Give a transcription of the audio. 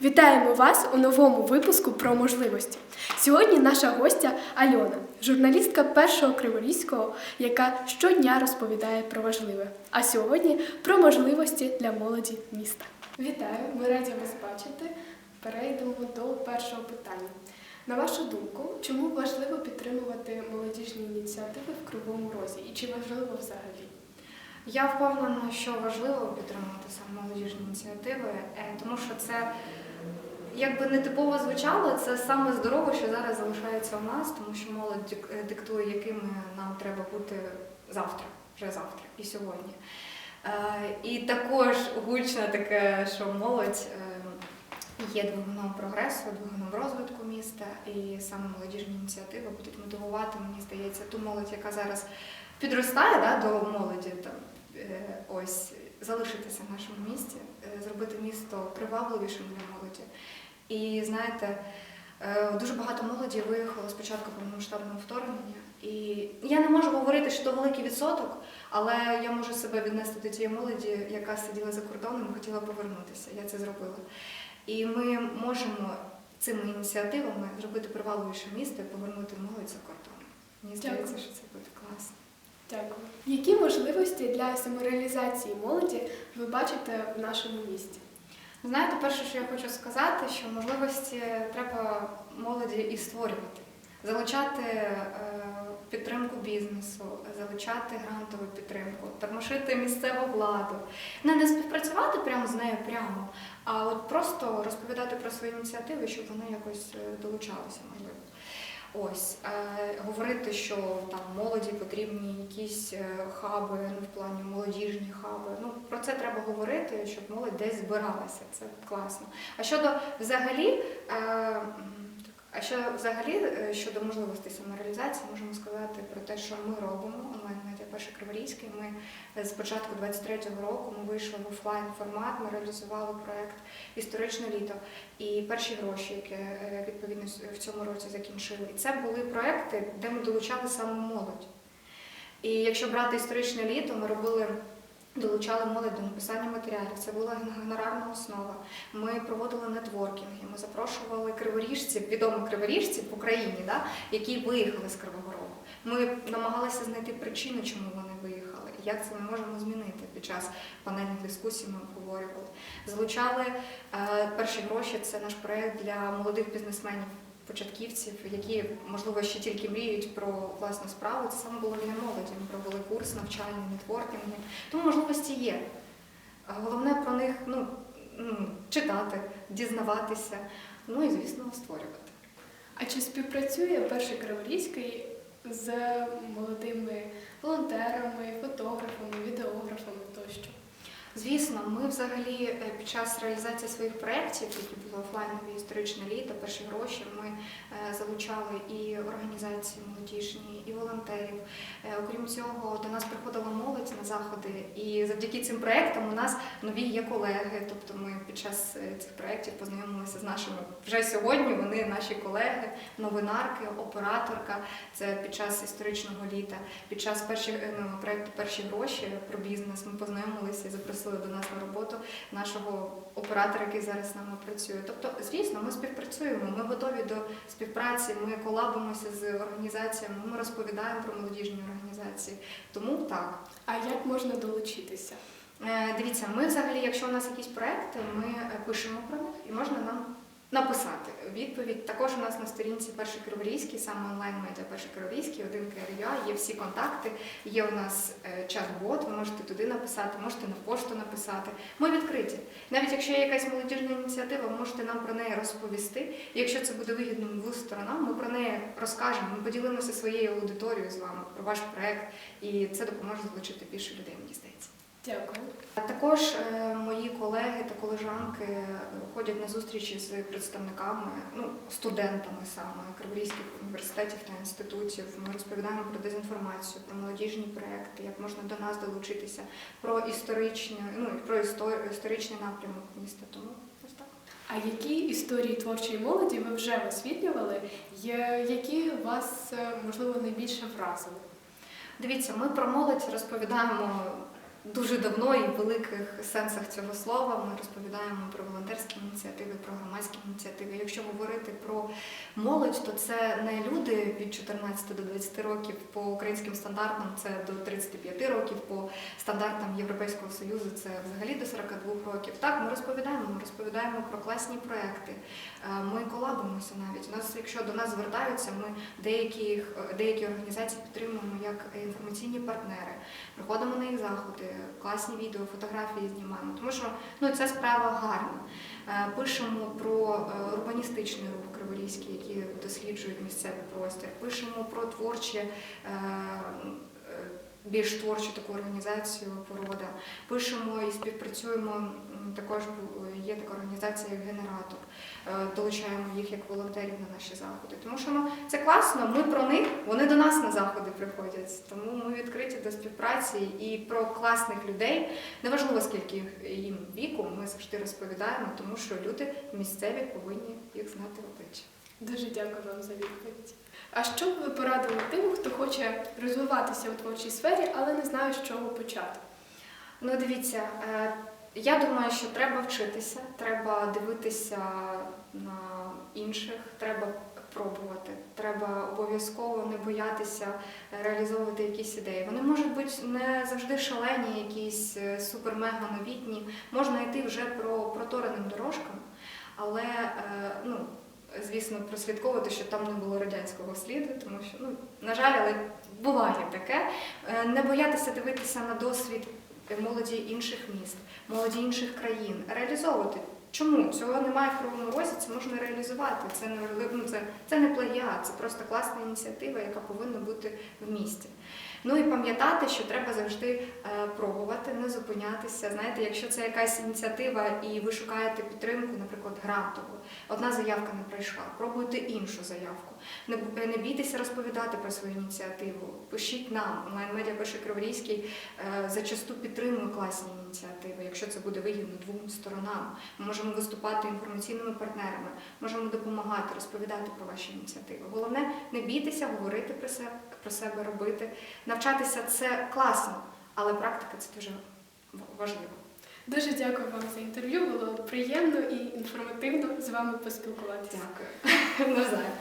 Вітаємо вас у новому випуску про можливості. Сьогодні наша гостя Альона, журналістка першого Криворізького, яка щодня розповідає про важливе. А сьогодні про можливості для молоді міста. Вітаю, ми раді вас бачити. Перейдемо до першого питання. На вашу думку, чому важливо підтримувати молодіжні ініціативи в Кривому Розі і чи важливо взагалі? Я впевнена, що важливо підтримувати саме молодіжні ініціативи, е, тому що це якби не типово звучало, це саме здорово, що зараз залишається у нас, тому що молодь е, диктує, якими нам треба бути завтра, вже завтра і сьогодні. Е, І також гучно таке, що молодь є двигуном прогресу, двигуном розвитку міста, і саме молодіжні ініціативи будуть мотивувати, мені здається, ту молодь, яка зараз підростає да, до молоді, там, е, ось залишитися в нашому місті, е, зробити місто привабливішим для молоді. І знаєте, е, дуже багато молоді виїхало спочатку повномасштабного вторгнення. І я не можу говорити, що то великий відсоток, але я можу себе віднести до тієї молоді, яка сиділа за кордоном і хотіла повернутися. Я це зробила. І ми можемо цими ініціативами зробити привабливіше місто і повернути молодь за кордон. Мені здається, що це буде класно. Дякую. Які можливості для самореалізації молоді ви бачите в нашому місті? Знаєте, перше, що я хочу сказати, що можливості треба молоді і створювати, залучати е, підтримку бізнесу, залучати грантову підтримку, тормошити місцеву владу, не, не співпрацювати прямо з нею прямо, а от просто розповідати про свої ініціативи, щоб вони якось е, долучалися, можливо. Ось е, говорити, що там молоді потрібні якісь е, хаби, ну в плані молодіжні хаби. Ну про це треба говорити, щоб молодь десь збиралася. Це класно. А щодо взагалі, е, а що взагалі е, щодо можливостей самореалізації, можемо сказати про те, що ми робимо перше Криворізький. Ми е, з початку 23-го року ми вийшли в офлайн формат. Ми реалізували проект історичне літо і перші гроші, які е, відповідно в цьому році закінчили. І це були проекти, де ми долучали саме молодь. І якщо брати історичне літо, ми робили. Долучали молодь до написання матеріалів. Це була гонорарна основа. Ми проводили нетворкінги. Ми запрошували криворіжців, відомих криворіжців в Україні, да, які виїхали з Кривого Рогу. Ми намагалися знайти причини, чому вони виїхали, і як це ми можемо змінити. Під час панельних дискусій ми обговорювали. Залучали е, перші гроші. Це наш проект для молодих бізнесменів. Початківців, які можливо ще тільки мріють про власну справу, це саме було для молоді. Ми провели курс навчальний, нетворкінги. Тому можливості є. Головне про них ну, читати, дізнаватися, ну і звісно створювати. А чи співпрацює перший Криворізький з молодими волонтерами, фотографами, відеографами тощо? Звісно, ми взагалі е, під час реалізації своїх проєктів, які були офлайнові історичне літо, перші гроші, ми е, залучали і організації молодіжні, і волонтерів. Е, Окрім цього, до нас приходила молодь на заходи, і завдяки цим проєктам у нас нові є колеги. Тобто ми під час цих проєктів познайомилися з нашими вже сьогодні. Вони наші колеги, новинарки, операторка. Це під час історичного літа, під час перших ну, проєкту Перші гроші про бізнес. Ми познайомилися і запросили до нас на роботу нашого оператора, який зараз з нами працює. Тобто, звісно, ми співпрацюємо. Ми готові до співпраці. Ми колабимося з організаціями. Ми розповідаємо про молодіжні організації. Тому так. А як можна долучитися? Е, Дивіться, ми взагалі, якщо у нас якісь проекти, ми е, пишемо про них і можна нам написати відповідь. Також у нас на сторінці перший Криворізький, саме онлайн медіа перший Криворізький, один КРЮА, є всі контакти, є у нас е, чат-бот, ви можете туди написати, можете на пошту написати. Ми відкриті. Навіть якщо є якась молодіжна ініціатива, ви можете нам про неї розповісти. І якщо це буде вигідно двом сторонам, ми про неї розкажемо, ми поділимося своєю аудиторією з вами про ваш проект, і це допоможе залучити більше людей, мені здається. Дякую. А Також е, мої колеги та колежанки е, ходять на зустрічі з представниками, ну, студентами саме Криворізьких університетів та інститутів. Ми розповідаємо про дезінформацію, про молодіжні проекти, як можна до нас долучитися, про історичні, ну, про істор- історичний напрямок міста. Тому ось так. А які історії творчої молоді ви вже висвітлювали, які вас е, можливо найбільше вразили? Дивіться, ми про молодь розповідаємо дуже давно і в великих сенсах цього слова. Ми розповідаємо про волонтерські ініціативи, про громадські ініціативи. Якщо говорити про молодь, то це не люди від 14 до 20 років по українським стандартам, це до 35 років, по стандартам Європейського Союзу це взагалі до 42 років. Так, ми розповідаємо, ми розповідаємо про класні проекти. Е, Ми колабимося навіть. У нас, якщо до нас звертаються, ми деякі, деякі організації підтримуємо як інформаційні партнери. Приходимо на їх заходи, класні відео, фотографії знімаємо. Тому що ну ця справа гарна. Е, Пишемо про е, урбаністичний рух Криворізький, які досліджують місцевий простір. Пишемо про творчі. е, Більш творчу таку організацію порода. Пишемо і співпрацюємо. Також є така організація як генератор. Е, Долучаємо їх як волонтерів на наші заходи. Тому що ну, це класно. Ми про них, вони до нас на заходи приходять. Тому ми відкриті до співпраці і про класних людей. Неважливо скільки їм віку, ми завжди розповідаємо, тому що люди місцеві повинні їх знати обличчя. Дуже дякую вам за відповідь. А що б ви порадили тим, хто хоче розвиватися у творчій сфері, але не знає, з чого почати? Ну, дивіться, е, я думаю, що треба вчитися, треба дивитися на інших, треба пробувати. Треба обов'язково не боятися реалізовувати якісь ідеї. Вони можуть бути не завжди шалені, якісь е, супер-мега новітні. Можна йти вже про протореним дорожкам, але е, ну. Звісно, прослідковувати, щоб там не було радянського сліду, тому що, ну, на жаль, але буває таке. Е, Не боятися дивитися на досвід молоді інших міст, молоді інших країн, реалізовувати. Чому цього немає в кривому розі? Це можна реалізувати. Це не ну, це, це не плагіат, це просто класна ініціатива, яка повинна бути в місті. Ну і пам'ятати, що треба завжди е, пробувати, не зупинятися. Знаєте, якщо це якась ініціатива і ви шукаєте підтримку, наприклад, грантову, одна заявка не пройшла, пробуйте іншу заявку. Не, бійтеся розповідати про свою ініціативу. Пишіть нам. Онлайн-медіа пише Криворізький е, зачасту підтримує класні ініціативи, якщо це буде вигідно двом сторонам. Ми можемо виступати інформаційними партнерами, можемо допомагати, розповідати про ваші ініціативи. Головне не бійтеся, говорити про себе, про себе робити. Навчатися це класно, але практика це дуже важливо. Дуже дякую вам за інтерв'ю. Було приємно і інформативно з вами поспілкуватися. Дякую. Навзаєм.